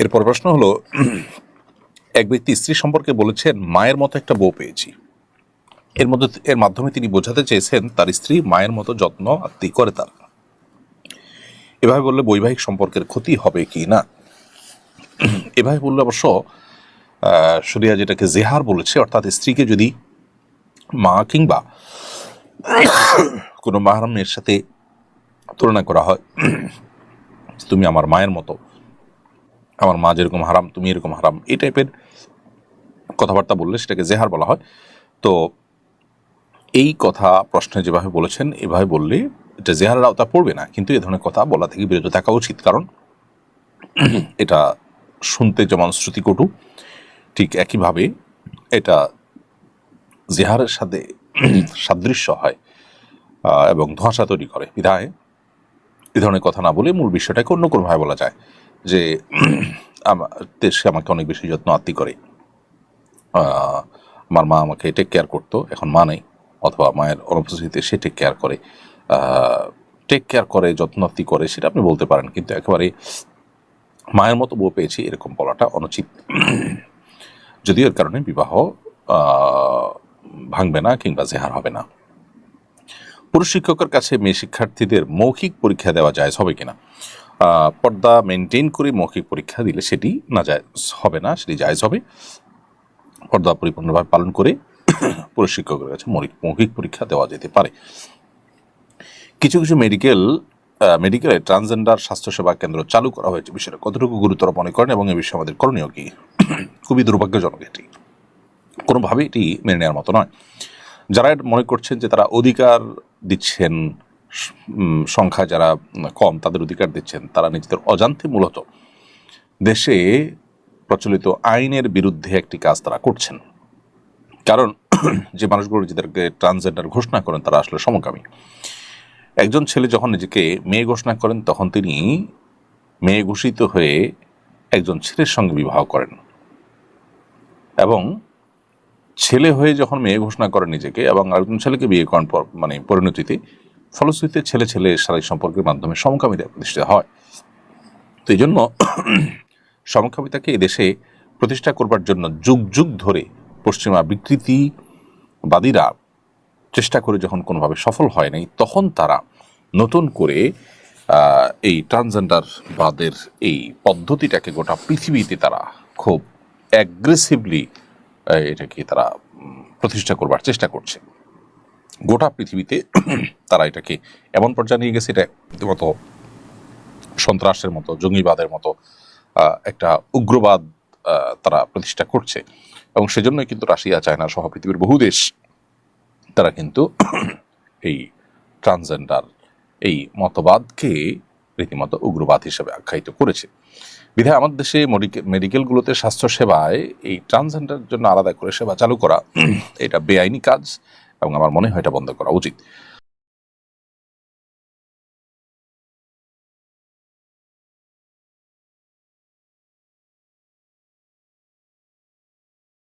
এরপর প্রশ্ন হলো, এক ব্যক্তি স্ত্রী সম্পর্কে বলেছেন, মায়ের মতো একটা বউ পেয়েছি। এর মধ্যে, এর মাধ্যমে তিনি বোঝাতে চেয়েছেন, তার স্ত্রী মায়ের মতো যত্ন আত্মি করে তার। এভাবে বললে বৈবাহিক সম্পর্কের ক্ষতি হবে কি না? এভাবে বললে অবশ্য শরিয়া যেটাকে জেহার বলেছে, অর্থাৎ স্ত্রীকে যদি মা কিংবা কোনো মাহারামের সাথে তুলনা করা হয়, তুমি আমার মায়ের মতো আমার মা যেরকম হারাম, তুমি এরকম হারাম, এই টাইপের কথাবার্তা বললে সেটাকে জেহার বলা হয়। তো এই কথা প্রশ্নে যেভাবে বলেছেন, এভাবে বললে এটা জেহারের আওতা পড়বে না। কিন্তু এ ধরনের কথা বলা থেকে বিরত থাকা উচিত। কারণ এটা শুনতে যেমন শ্রুতিকটু, ঠিক একইভাবে এটা জেহারের সাথে সাদৃশ্য হয় এবং ধোঁয়াশা তৈরি করে বিধায়। এ ধরনের কথা না বলে মূল বিষয়টাকে অন্য কোনোভাবে বলা যায় যে তে- আমাকে অনেক বেশি যত্ন আত্মি করে। আমার মা আমাকে টেক কেয়ার করতো, এখন মা নেই, অথবা মায়ের অনুপস্থিতিতে সে টেক কেয়ার করে। টেক কেয়ার করে, যত্ন আত্মি করে, সেটা আপনি বলতে পারেন, কিন্তু একেবারে মায়ের মতো বউ পেয়েছি, এরকম বলাটা অনুচিত। যদিও এর কারণে বিবাহ ভাঙবে না কিংবা জেহার হবে না। পুরুষ শিক্ষকের কাছে মেয়ে শিক্ষার্থীদের মৌখিক পরীক্ষা দেওয়া যায়, হবে কিনা? পর্দা মেনটেন করে মৌখিক পরীক্ষা দিলে সেটি না যায়, হবে না, সেটি জায়জ হবে। পর্দা পরিপূর্ণভাবে পালন করে পুরুষ শিক্ষকের কাছে মৌখিক পরীক্ষা দেওয়া যেতে পারে। কিছু কিছু মেডিকেল মেডিকেলে ট্রান্সজেন্ডার স্বাস্থ্যসেবা কেন্দ্র চালু করা হয়েছে। বিষয়টা কতটুকু গুরুতর মনে করেন এবং এ বিষয়ে আমাদের করণীয় কি? খুবই দুর্ভাগ্যজনক এটি। কোনোভাবেই এটি মেনে নেওয়ার মতো নয়। যারা মনে করছেন যে তারা অধিকার দিচ্ছেন সংখ্যা যারা কম তাদের অধিকার দিচ্ছেন, তারা নিজেদের অজান্তে মূলত দেশে প্রচলিত আইনের বিরুদ্ধে একটি কাজ তারা করছেন। কারণ যে মানুষগুলো নিজেদেরকে ট্রান্সজেন্ডার ঘোষণা করেন, তারা আসলে সমকামী। একজন ছেলে যখন নিজেকে মেয়ে ঘোষণা করেন, তখন তিনি মেয়ে ঘোষিত হয়ে একজন ছেলের সঙ্গে বিবাহ করেন। এবং ছেলে হয়ে যখন মেয়ে ঘোষণা করেন নিজেকে এবং আরেকজন ছেলেকে বিয়ে করেন মানে পরিণতিতে ফলশ্রুতিতে ছেলে ছেলে শারীরিক সম্পর্কের মাধ্যমে সমকামিতা প্রতিষ্ঠিত হয়। তো এই জন্য সমকামিতাকে এদেশে প্রতিষ্ঠা করবার জন্য যুগ যুগ ধরে পশ্চিমা বিকৃতিবাদীরা চেষ্টা করে যখন কোনোভাবে সফল হয় নাই, তখন তারা নতুন করে এই ট্রান্সজেন্ডার বাদের এই পদ্ধতিটাকে গোটা পৃথিবীতে তারা খুব অ্যাগ্রেসিভলি এটাকে তারা প্রতিষ্ঠা করবার চেষ্টা করছে। গোটা পৃথিবীতে তারা এটাকে এমন পর্যায়ে নিয়ে গেছে, এটা রীতিমতো সন্ত্রাসের মতো, জঙ্গিবাদের মতো একটা উগ্রবাদ তারা প্রতিষ্ঠা করছে। এবং সেজন্যই কিন্তু রাশিয়া, চায়না সহ পৃথিবীর বহু দেশ তারা কিন্তু এই ট্রান্সজেন্ডার, এই মতবাদকে রীতিমতো উগ্রবাদ হিসেবে আখ্যায়িত করেছে। বিধায় আমাদের দেশে মেডিকেলগুলোতে স্বাস্থ্য সেবায় এই ট্রান্সজেন্ডার জন্য আলাদা করে সেবা চালু করা এটা বেআইনি কাজ। এবং আমার মনে হয় এটা বন্ধ করা উচিত।